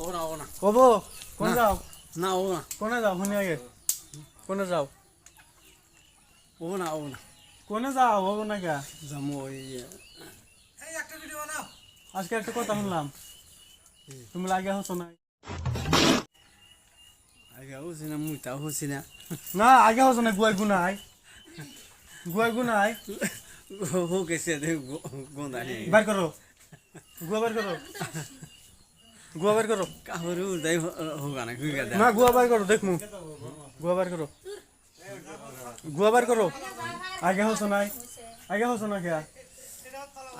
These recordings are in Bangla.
ও না ও না কব? কোন না। যাও? না ও না। কোনে যাও শুনি আগে? কোনে যাও? ও না ও না। কোনে যাও? হব না কে? যাব ওই আজকে একটা কথা শুনলাম। তুমি লাগে হচ্ছ না আগে হচ্ছে না মুইটাও হচ্ছে না। না আগে হচ্ছ না গুয়াই গুনাই। গুয়াই গুনাই। হো গেছে দে গোন্দা নেই। বার করো। গুয়া বার করো। গুয়া বার করো। কাহরে উদাই হোগা না কুই গাদা না গুয়া বার করো দেখমু গুয়া বার করো। গুয়া বার করো। আগে হচ্ছ নাই আগে হচ্ছ না কে?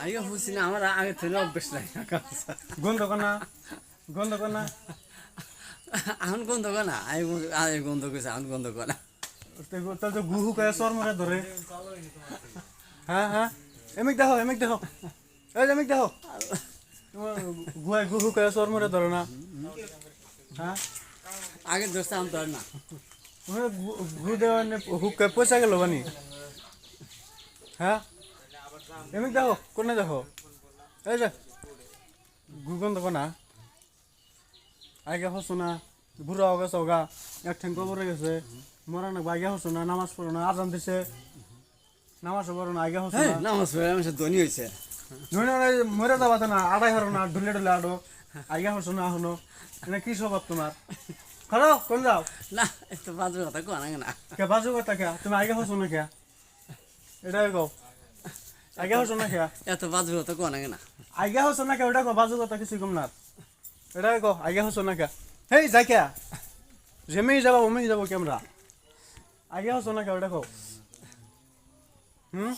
আগে হচ্ছে না আমার আগে থেকে অভ্যেস নাই। গন্ধ কনা গন্ধ কনা আহন গন্ধ কনা আই আই গন্ধ কইছে আহন গন্ধ কনা তাহলে তো গুহু কয়ে সর মরে ধরে। হ্যাঁ হ্যাঁ। এমিক দেখো এমিক দেখো। এই এমিক দেখো। গুয়াই গুহু কয়ে সর ধরে না। হ্যাঁ? আগে দোস্ত আম না। দেওয়া হুক পয়সা গেল বানি। হ্যাঁ? এমিক দেখো কোনে দেখো? এই যে গুগন দেখো না। আগে হসো না বুড়া হয়ে গেছে এক ঠেং কবরে গেছে মরা না আগে হসো না নামাজ পড়ো না আজান দিছে। নামাজ পড়ো না আগে হসো হ্যাঁ না। নামাজ পড়ে আমি ধনী হয়েছে মরে যাবা না আড়াই হরো না ঢুলে ঢুলে আডো। আগে হসো না হনো এটা কি স্বভাব তোমার? খারো কোন যাও? না এত বাজে কথা কোয়া না। কে বাজু কথা কে? তুমি আগে হসো না কে? এটাই কও। আগে হসো না কে? এত বাজে কথা কোয়া না। আগে হসো না কে? ওটা কো বাজু কথা কিছু কম না। এটাই কো আগে হসো না কে? হেই যাই কে? যেমেই যাবা ওমেই যাব ক্যামেরা আগে হসো না কে? ওটা কো হুম?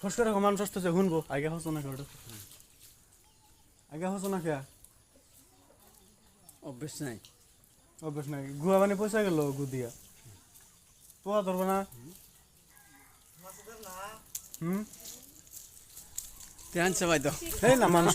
ফস করে মানুষ আসতেছে শুনব। আগে হস না ওটা আগে হস না খেয়া। অভ্যেস নাই। অভ্যেস নাই। গুয়া মানে পয়সা গেল গু দিয়া। পোয়া ধরবো না। হুম? আনছে ভাই তো এই না মানুষ